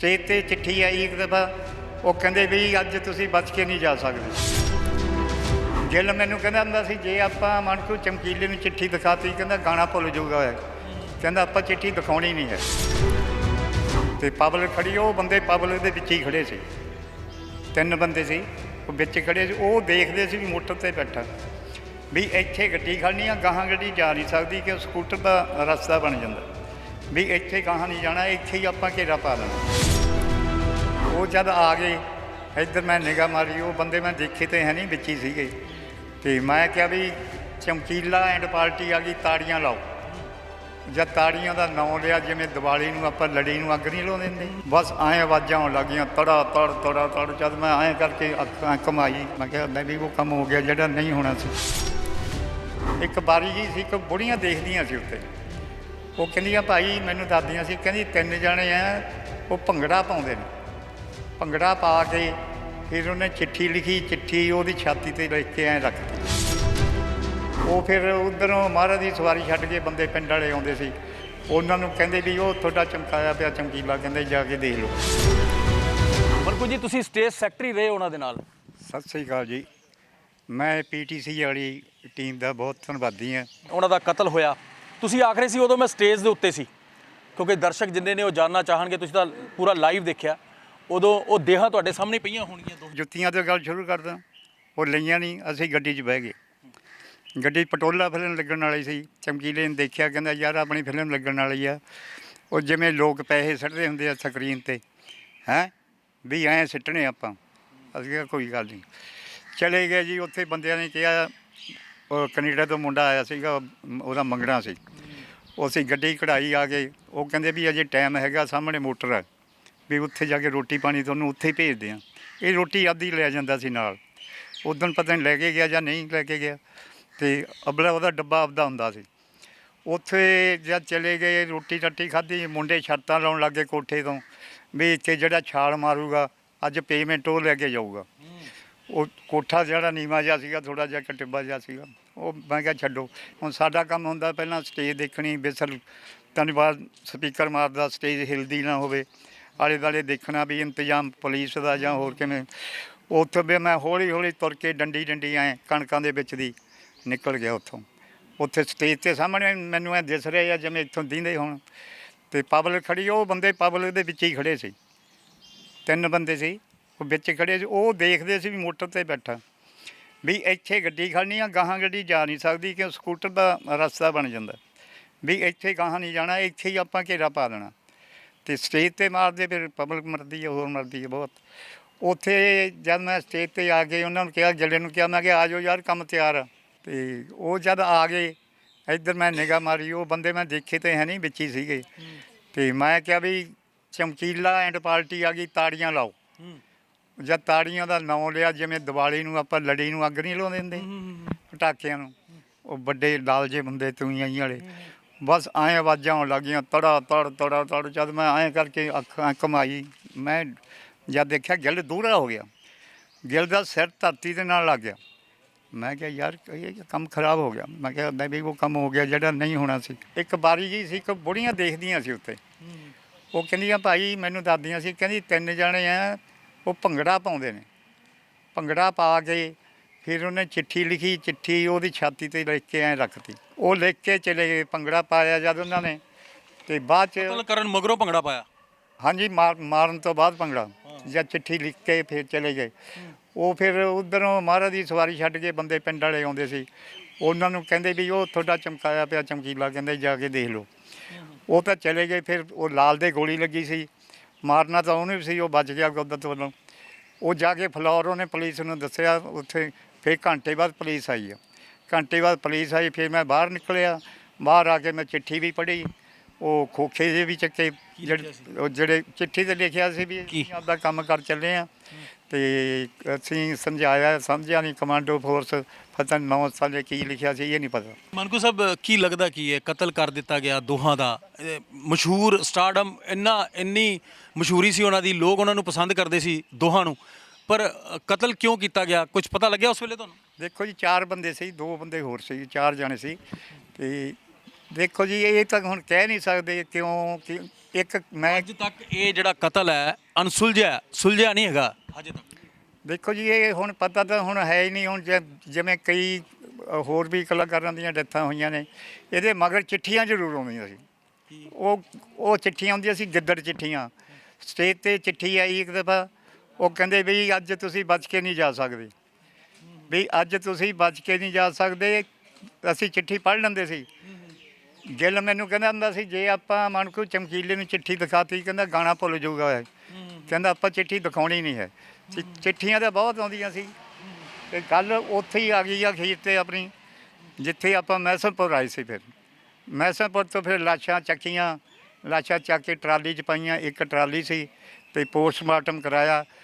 Stage ਤੇ ਚਿੱਠੀ ਆਈ ਇੱਕ ਦਫਾ, ਉਹ ਕਹਿੰਦੇ ਵੀ ਅੱਜ ਤੁਸੀਂ ਬਚ ਕੇ ਨਹੀਂ ਜਾ ਸਕਦੇ। ਗਿੱਲ ਮੈਨੂੰ ਕਹਿੰਦਾ ਹੁੰਦਾ ਸੀ, ਜੇ ਆਪਾਂ ਮਨ ਕੋ ਚਮਕੀਲੇ ਨੂੰ ਚਿੱਠੀ ਦਿਖਾਤੀ, ਕਹਿੰਦਾ ਗਾਣਾ ਭੁੱਲ ਜਾਊਗਾ ਹੋਇਆ ਕਹਿੰਦਾ ਆਪਾਂ ਚਿੱਠੀ ਦਿਖਾਉਣੀ ਨਹੀਂ ਹੈ। ਤੇ ਪਬਲਿਕ ਖੜੀ, ਉਹ ਬੰਦੇ ਪਬਲਿਕ ਦੇ ਵਿੱਚ ਹੀ ਖੜੇ ਸੀ। ਤਿੰਨ ਬੰਦੇ ਸੀ, ਉਹ ਵਿੱਚ ਖੜੇ ਸੀ, ਉਹ ਦੇਖਦੇ ਸੀ ਵੀ ਮੋਟਰ ਤੇ ਬੈਠਾ। ਵੀ ਇੱਥੇ ਗੱਡੀ ਖੜਨੀ ਆ, ਗਾਹਾਂ ਗੱਡੀ ਜਾ ਨਹੀਂ ਸਕਦੀ ਕਿ ਸਕੂਟਰ ਦਾ ਰਸਤਾ ਬਣ ਜਾਂਦਾ। ਵੀ ਇੱਥੇ ਗਾਹਾਂ ਨਹੀਂ ਜਾਣਾ, ਇੱਥੇ ਹੀ ਆਪਾਂ ਘੇਰਾ ਪਾ ਲੈਣਾ। ਉਹ ਜਦ ਆ ਗਏ, ਇੱਧਰ ਮੈਂ ਨਿਗਾਹ ਮਾਰੀ, ਉਹ ਬੰਦੇ ਮੈਂ ਦੇਖੇ ਤੇ ਹੈ ਨਹੀਂ, ਵਿੱਚ ਹੀ ਸੀਗੇ। ਤੇ ਮੈਂ ਕਿਹਾ ਵੀ ਚਮਕੀਲਾ ਐਂਡ ਪਾਰਟੀ ਆ ਗਈ, ਤਾੜੀਆਂ ਲਾਓ। ਜਦ ਤਾੜੀਆਂ ਦਾ ਨਾਂ ਲਿਆ, ਜਿਵੇਂ ਦੀਵਾਲੀ ਨੂੰ ਆਪਾਂ ਲੜੀ ਨੂੰ ਅੱਗ ਨਹੀਂ ਲਾਉਂਦੇ ਹੁੰਦੇ ਬਸ ਐਂ ਆਵਾਜ਼ਾਂ ਆਉਣ ਲੱਗੀਆਂ, ਤੜਾ, ਤੜ ਤੜਾ, ਤੜ, ਜਦ ਮੈਂ ਐਂ ਕਰਕੇ ਅੱਖਾਂ ਕਮਾਈ ਮੈਂ ਕਿਹਾ ਮੈਂ ਵੀ ਉਹ ਕੰਮ ਹੋ ਗਿਆ, ਜਿਹੜਾ ਨਹੀਂ ਹੋਣਾ ਸੀ। ਇੱਕ ਬਾਰੀ ਜੀ ਸੀ, ਇੱਕ ਬੁੜੀਆਂ ਦੇਖਦੀਆਂ ਸੀ ਉੱਤੇ ਉਹ ਕਹਿੰਦੀਆਂ, ਭਾਈ, ਮੈਨੂੰ ਦੱਸਦੀਆਂ ਸੀ, ਕਹਿੰਦੀ ਤਿੰਨ ਜਣੇ ਆ ਉਹ ਭੰਗੜਾ ਪਾਉਂਦੇ ਨੇ। ਭੰਗੜਾ ਪਾ ਕੇ ਫਿਰ ਉਹਨੇ ਚਿੱਠੀ ਲਿਖੀ ਚਿੱਠੀ ਉਹਦੀ ਛਾਤੀ ਤੇ ਲਿਖ ਕੇ ਐਂ ਰੱਖਤੀ। ਉਹ ਫਿਰ ਉਧਰੋਂ ਮਹਾਰਾਜ ਦੀ ਸਵਾਰੀ ਛੱਡ ਕੇ ਬੰਦੇ ਪਿੰਡ ਵਾਲੇ ਆਉਂਦੇ ਸੀ। ਉਹਨਾਂ ਨੂੰ ਕਹਿੰਦੇ ਵੀ ਉਹ ਤੁਹਾਡਾ ਚਮਕਾਇਆ ਪਿਆ ਚਮਕੀਲਾ ਕਹਿੰਦੇ ਜਾ ਕੇ ਦੇਖ ਲਓ। ਮਰਕੂ ਜੀ ਤੁਸੀਂ ਸਟੇਜ ਸੈਕਟਰੀ ਰਹੇ ਉਹਨਾਂ ਦੇ ਨਾਲ? ਸਤਿ ਸ੍ਰੀ ਅਕਾਲ ਜੀ। ਮੈਂ ਪੀਟੀਸੀ ਵਾਲੀ ਟੀਮ ਦਾ ਬਹੁਤ ਧੰਨਵਾਦੀ ਹਾਂ। ਉਹਨਾਂ ਦਾ ਕਤਲ ਹੋਇਆ। ਤੁਸੀਂ ਆਖਰੇ ਸੀ ਉਦੋਂ ਮੈਂ ਸਟੇਜ ਦੇ ਉੱਤੇ ਸੀ। ਕਿਉਂਕਿ ਦਰਸ਼ਕ ਜਿੰਨੇ ਨੇ ਉਹ ਜਾਨਣਾ ਚਾਹਣਗੇ ਤੁਸੀਂ ਤਾਂ ਪੂਰਾ ਲਾਈਵ ਦੇਖਿਆ। ਉਦੋਂ ਉਹ ਦੇਹਾਂ ਤੁਹਾਡੇ ਸਾਹਮਣੇ ਪਈਆਂ ਹੋਣਗੀਆਂ ਦੋ ਜੁੱਤੀਆਂ ਤੋਂ ਗੱਲ ਸ਼ੁਰੂ ਕਰਦਾ ਉਹ ਲਈਆਂ ਨਹੀਂ, ਅਸੀਂ ਗੱਡੀ 'ਚ ਬਹਿ ਗਏ। ਗੱਡੀ 'ਚ ਪਟੋਲਾ ਫਿਲਮ ਲੱਗਣ ਵਾਲੀ ਸੀ। ਚਮਕੀਲੇ ਨੇ ਦੇਖਿਆ, ਕਹਿੰਦਾ, ਯਾਰ, ਆਪਣੀ ਫਿਲਮ ਲੱਗਣ ਵਾਲੀ ਆ। ਉਹ ਜਿਵੇਂ ਲੋਕ ਪੈਸੇ ਸੱਟਦੇ ਹੁੰਦੇ ਆ ਸਕਰੀਨ ਤੇ। ਹੈ? ਵੀ ਐਂ ਸਿੱਟਣੇ ਆਪਾਂ। ਅਸੀਂ ਕਿਹਾ, ਕੋਈ ਗੱਲ ਨਹੀਂ। ਚਲੇ ਗਏ ਜੀ। ਉੱਥੇ ਬੰਦਿਆਂ ਨੇ ਕਿਹਾ, ਉਹ ਕੈਨੇਡਾ ਤੋਂ ਮੁੰਡਾ ਆਇਆ ਸੀਗਾ, ਉਹਦਾ ਮੰਗਣਾ ਸੀ। ਉਹ ਅਸੀਂ ਗੱਡੀ ਕਢਾਈ ਆ ਗਏ ਉਹ ਕਹਿੰਦੇ ਵੀ ਅਜੇ ਟਾਈਮ ਹੈਗਾ, ਸਾਹਮਣੇ ਮੋਟਰ ਹੈ ਵੀ ਉੱਥੇ ਜਾ ਕੇ ਰੋਟੀ ਪਾਣੀ ਤੁਹਾਨੂੰ ਉੱਥੇ ਹੀ ਭੇਜਦੇ ਆ ਇਹ ਰੋਟੀ ਆਦੀ ਲੈ ਜਾਂਦਾ ਸੀ ਨਾਲ। ਉਦੋਂ ਪਤਾ ਨਹੀਂ ਲੈ ਕੇ ਗਿਆ ਜਾਂ ਨਹੀਂ ਲੈ ਕੇ ਗਿਆ। ਤੇ ਅਬਲਾ ਉਹਦਾ ਡੱਬਾ ਆਪਦਾ ਹੁੰਦਾ ਸੀ। ਉੱਥੇ ਜਦ ਚਲੇ ਗਏ, ਰੋਟੀ ਰੱਟੀ ਖਾਧੀ, ਮੁੰਡੇ ਛੱਤਾਂ ਲਾਉਣ ਲੱਗੇ ਕੋਠੇ ਤੋਂ। ਵੀ ਇੱਥੇ ਜਿਹੜਾ ਛਾਲ ਮਾਰੂਗਾ, ਅੱਜ ਪੇਮੈਂਟ ਉਹ ਲੈ ਕੇ ਜਾਊਗਾ। ਉਹ ਕੋਠਾ ਜਿਹੜਾ ਨੀਵਾ ਜਿਹਾ ਸੀਗਾ ਥੋੜਾ ਜਿਹਾ ਕਟਿੱਬਾ ਜਿਹਾ ਸੀਗਾ। ਉਹ ਮੈਂ ਕਿਹਾ ਛੱਡੋ। ਹੁਣ ਸਾਡਾ ਕੰਮ ਹੁੰਦਾ ਪਹਿਲਾਂ ਸਟੇਜ ਦੇਖਣੀ, ਬਿਸਲ ਧੰਨਵਾਦ ਸਪੀਕਰ ਮਾਰਦਾ ਸਟੇਜ ਹਿਲਦੀ ਨਾ ਹੋਵੇ। ਆਲੇ ਦੁਆਲੇ ਦੇਖਣਾ ਵੀ ਇੰਤਜ਼ਾਮ ਪੁਲਿਸ ਦਾ ਜਾਂ ਹੋਰ ਕਿਵੇਂ। ਉੱਥੇ ਵੀ ਮੈਂ ਹੌਲੀ ਹੌਲੀ ਤੁਰ ਕੇ ਡੰਡੀ ਡੰਡੀ ਆਏ ਕਣਕਾਂ ਦੇ ਵਿੱਚ ਦੀ ਨਿਕਲ ਗਿਆ ਉੱਥੋਂ। ਉੱਥੇ ਸਟੇਜ ਤੇ ਸਾਹਮਣੇ ਮੈਨੂੰ ਇਹ ਦਿਸ ਰਿਹਾ ਜਿਵੇਂ ਇੱਥੋਂ ਦਿੰਦੇ ਹੁਣ। ਤੇ ਪਬਲਿਕ ਖੜੀ, ਉਹ ਬੰਦੇ ਪਬਲਿਕ ਦੇ ਵਿੱਚ ਹੀ ਖੜੇ ਸੀ। ਤਿੰਨ ਬੰਦੇ ਸੀ, ਉਹ ਵਿੱਚ ਖੜੇ ਸੀ, ਉਹ ਦੇਖਦੇ ਸੀ ਵੀ ਮੋਟਰ ਤੇ ਬੈਠਾ। ਵੀ ਇੱਥੇ ਗੱਡੀ ਖੜਨੀ ਆ, ਗਾਹਾਂ ਗੱਡੀ ਜਾ ਨਹੀਂ ਸਕਦੀ ਕਿ ਸਕੂਟਰ ਦਾ ਰਸਤਾ ਬਣ ਜਾਂਦਾ। ਵੀ ਇੱਥੇ ਗਾਹਾਂ ਨਹੀਂ ਜਾਣਾ, ਇੱਥੇ ਹੀ ਆਪਾਂ ਘੇਰਾ ਪਾ ਦੇਣਾ। ਤੇ ਸਟੇਜ ਤੇ ਮਾਰਦੇ ਫਿਰ ਪਬਲਿਕ ਮਰਦੀ ਹੈ ਹੋਰ ਮਰਦੀ ਹੈ ਬਹੁਤ। ਉੱਥੇ ਜਦ ਮੈਂ ਸਟੇਜ ਤੇ ਆ ਕੇ ਉਹਨਾਂ ਨੂੰ ਕਿਹਾ ਜਲੇ ਨੂੰ ਕਿਹਾ ਮੈਂ ਕਿ ਆ ਜਾਓ ਯਾਰ ਕੰਮ ਤਿਆਰ ਆ। ਤੇ ਉਹ ਜਦ ਆ ਗਏ ਇੱਧਰ ਮੈਂ ਨਿਗਾਹ ਮਾਰੀ ਉਹ ਬੰਦੇ ਮੈਂ ਦੇਖੇ ਤੇ ਹੈ ਨਹੀਂ ਵਿੱਚ ਹੀ ਸੀਗੇ। ਤੇ ਮੈਂ ਕਿਹਾ ਵੀ ਚਮਕੀਲਾ ਐਂਡ ਪਾਰਟੀ ਆ ਗਈ ਤਾੜੀਆਂ ਲਾਓ। ਜਦ ਤਾੜੀਆਂ ਦਾ ਨਾਂ ਲਿਆ ਜਿਵੇਂ ਦੀਵਾਲੀ ਨੂੰ ਆਪਾਂ ਲੜੀ ਨੂੰ ਅੱਗ ਨਹੀਂ ਲਾਉਂਦੇ ਹੁੰਦੇ ਪਟਾਕਿਆਂ ਨੂੰ ਉਹ ਵੱਡੇ ਲਾਲ ਜੇ ਬੰਦੇ ਤੂੰ ਆਈ ਵਾਲੇ। ਬਸ ਐਂ ਆਵਾਜ਼ਾਂ ਆਉਣ ਲੱਗੀਆਂ ਤੜਾ ਤੜ ਤੜਾ ਤੜ ਜਦ ਮੈਂ ਐਂ ਕਰਕੇ ਅੱਖਾਂ ਕਮਾਈ ਮੈਂ ਜਦ ਦੇਖਿਆ ਗਿੱਲ ਦੂਰਾ ਹੋ ਗਿਆ। ਗਿੱਲ ਦਾ ਸਿਰ ਧਰਤੀ ਦੇ ਨਾਲ ਲੱਗ ਗਿਆ। ਮੈਂ ਕਿਹਾ ਯਾਰ ਇਹ ਕੰਮ ਖਰਾਬ ਹੋ ਗਿਆ। ਮੈਂ ਕਿਹਾ ਮੈਂ ਵੀ ਉਹ ਕੰਮ ਹੋ ਗਿਆ ਜਿਹੜਾ ਨਹੀਂ ਹੋਣਾ ਸੀ। ਇੱਕ ਬਾਰੀ ਜੀ ਸੀ ਇੱਕ ਬੁੜੀਆਂ ਦੇਖਦੀਆਂ ਸੀ ਉੱਤੇ ਉਹ ਕਹਿੰਦੀਆਂ ਭਾਈ ਮੈਨੂੰ ਦੱਸਦੀਆਂ ਸੀ ਕਹਿੰਦੀ ਤਿੰਨ ਜਣੇ ਆ ਉਹ ਭੰਗੜਾ ਪਾਉਂਦੇ ਨੇ। ਭੰਗੜਾ ਪਾ ਕੇ ਫਿਰ ਉਹਨੇ ਚਿੱਠੀ ਲਿਖੀ ਚਿੱਠੀ ਉਹਦੀ ਛਾਤੀ ਤੇ ਲਿਖ ਕੇ ਐਂ ਰੱਖਤੀ। ਉਹ ਲਿਖ ਕੇ ਚਲੇ ਗਏ ਭੰਗੜਾ ਪਾਇਆ ਜਦ ਉਹਨਾਂ ਨੇ। ਤੇ ਬਾਅਦ ਚ ਕਤਲ ਕਰਨ ਮਗਰੋਂ ਭੰਗੜਾ ਪਾਇਆ? ਹਾਂਜੀ ਮਾਰ ਮਾਰਨ ਤੋਂ ਬਾਅਦ ਭੰਗੜਾ। ਜਾਂ ਚਿੱਠੀ ਲਿਖ ਕੇ ਫਿਰ ਚਲੇ ਗਏ। ਉਹ ਫਿਰ ਉਧਰੋਂ ਮਹਾਰਾਜ ਦੀ ਸਵਾਰੀ ਛੱਡ ਕੇ ਬੰਦੇ ਪਿੰਡ ਵਾਲੇ ਆਉਂਦੇ ਸੀ। ਉਹਨਾਂ ਨੂੰ ਕਹਿੰਦੇ ਵੀ ਉਹ ਤੁਹਾਡਾ ਚਮਕਾਇਆ ਪਿਆ ਚਮਕੀਲਾ ਕਹਿੰਦੇ ਜਾ ਕੇ ਦੇਖ ਲਓ। ਉਹ ਤਾਂ ਚਲੇ ਗਏ ਫਿਰ ਉਹ ਲਾਲ ਦੇ ਗੋਲੀ ਲੱਗੀ ਸੀ। ਮਾਰਨਾ ਤਾਂ ਉਹਨੇ ਵੀ ਸੀ ਉਹ ਬਚ ਗਿਆ ਕੁਦਰਤ ਵੱਲੋਂ। ਉਹ ਜਾ ਕੇ ਫਲੋਰ ਉਹਨੇ ਪੁਲਿਸ ਨੂੰ ਦੱਸਿਆ ਉੱਥੇ ਫਿਰ ਘੰਟੇ ਬਾਅਦ ਪੁਲਿਸ ਆਈ ਆ। ਘੰਟੇ ਬਾਅਦ ਪੁਲਿਸ ਆਈ ਫਿਰ ਮੈਂ ਬਾਹਰ ਨਿਕਲਿਆ। ਬਾਹਰ ਆ ਕੇ ਮੈਂ ਚਿੱਠੀ ਵੀ ਪੜ੍ਹੀ। ਉਹ ਖੋਖੇ ਜੇ ਵੀ ਚੱਕੇ। ਜਿਹੜੇ ਉਹ ਜਿਹੜੇ ਚਿੱਠੀ ਤੇ ਲਿਖਿਆ ਸੀ ਵੀ? ਅਸੀਂ ਆਪਦਾ ਕੰਮ ਕਰ ਚੱਲੇ ਆ। ਤੇ ਅਸੀਂ ਸਮਝਾਇਆ ਸਮਝਿਆ ਨਹੀਂ ਕਮਾਂਡੋ ਫੋਰਸ ਪਤਾ ਨਹੀਂ ਨੌ ਸਾਲੇ ਕੀ ਲਿਖਿਆ ਸੀ ਇਹ ਨਹੀਂ ਪਤਾ। ਮਨਕੂ ਸਾਹਿਬ ਕੀ ਲੱਗਦਾ ਕੀ ਹੈ ਕਤਲ ਕਰ ਦਿੱਤਾ ਗਿਆ ਦੋਹਾਂ ਦਾ? ਮਸ਼ਹੂਰ ਸਟਾਰਡਮ ਇੰਨਾ ਇੰਨੀ ਮਸ਼ਹੂਰੀ ਸੀ ਉਹਨਾਂ ਦੀ ਲੋਕ ਉਹਨਾਂ ਨੂੰ ਪਸੰਦ ਕਰਦੇ ਸੀ ਦੋਹਾਂ ਨੂੰ। ਪਰ ਅ, ਕਤਲ ਕਿਉਂ ਕੀਤਾ ਗਿਆ? ਕੁਝ ਪਤਾ ਲੱਗਿਆ ਉਸ ਵੇਲੇ ਤੁਹਾਨੂੰ? ਦੇਖੋ ਜੀ ਚਾਰ ਬੰਦੇ ਸੀ ਦੋ ਬੰਦੇ ਹੋਰ ਸੀ ਚਾਰ ਜਾਣੇ ਸੀ। ਤੇ ਦੇਖੋ ਜੀ ਇਹ ਤਾਂ ਹੁਣ ਕਹਿ ਨਹੀਂ ਸਕਦੇ ਕਿਉਂ ਕਿ ਇੱਕ ਮੈਂ ਅੱਜ ਤੱਕ ਇਹ ਜਿਹੜਾ ਕਤਲ ਹੈ ਅਨਸੁਲਝਿਆ ਹੈ, ਸੁਲਝਿਆ ਨਹੀਂ ਹੈਗਾ ਹਜੇ ਤੱਕ। ਦੇਖੋ ਜੀ ਇਹ ਹੁਣ ਪਤਾ ਤਾਂ ਹੁਣ ਹੈ ਹੀ ਨਹੀਂ ਹੁਣ ਜਿ- ਜਿਵੇਂ ਕਈ ਅ, ਹੋਰ ਵੀ ਕਲਾਕਾਰਾਂ ਦੀਆਂ ਡੈਥਾਂ ਹੋਈਆਂ ਨੇ ਇਹਦੇ ਮਗਰ ਚਿੱਠੀਆਂ ਜ਼ਰੂਰ ਆਉਂਦੀਆਂ ਸੀ। ਉਹ ਉਹ ਚਿੱਠੀਆਂ ਆਉਂਦੀਆਂ ਸੀ ਗਿੱਦੜ ਚਿੱਠੀਆਂ। ਸਟੇਜ ਤੇ ਚਿੱਠੀ ਆਈ ਇੱਕ ਦਫਾ ਉਹ ਕਹਿੰਦੇ ਵੀ ਅੱਜ ਤੁਸੀਂ ਬਚ ਕੇ ਨਹੀਂ ਜਾ ਸਕਦੇ। ਵੀ ਅੱਜ ਤੁਸੀਂ ਬਚ ਕੇ ਨਹੀਂ ਜਾ ਸਕਦੇ, ਅਸੀਂ ਚਿੱਠੀ ਪੜ੍ਹ ਲੈਂਦੇ ਸੀ। ਗਿੱਲ ਮੈਨੂੰ ਕਹਿੰਦਾ ਹੁੰਦਾ ਸੀ, ਜੇ ਆਪਾਂ ਮਨ ਕੋ ਚਮਕੀਲੇ ਨੂੰ ਚਿੱਠੀ ਦਿਖਾਤੀ, ਕਹਿੰਦਾ ਗਾਣਾ ਭੁੱਲ ਜਾਊਗਾ ਕਹਿੰਦਾ ਆਪਾਂ ਚਿੱਠੀ ਦਿਖਾਉਣੀ ਨਹੀਂ ਹੈ। ਚਿੱਠੀਆਂ ਤਾਂ ਬਹੁਤ ਆਉਂਦੀਆਂ ਸੀ। ਤੇ ਕੱਲ ਉੱਥੇ ਹੀ ਆ ਗਈ ਆ ਖੀਰ ਤੇ ਆਪਣੀ, ਜਿੱਥੇ ਆਪਾਂ ਮੈਸਨਪੁਰ ਆਏ ਸੀ ਫਿਰ। ਮੈਸਨਪੁਰ ਤੋਂ ਫਿਰ ਲਾਸ਼ਾਂ ਚੱਕੀਆਂ, ਲਾਸ਼ਾਂ ਚੱਕ ਕੇ ਟਰਾਲੀ 'ਚ ਪਾਈਆਂ, ਇੱਕ ਟਰਾਲੀ ਸੀ ਤੇ ਪੋਸਟਮਾਰਟਮ ਕਰਾਇਆ।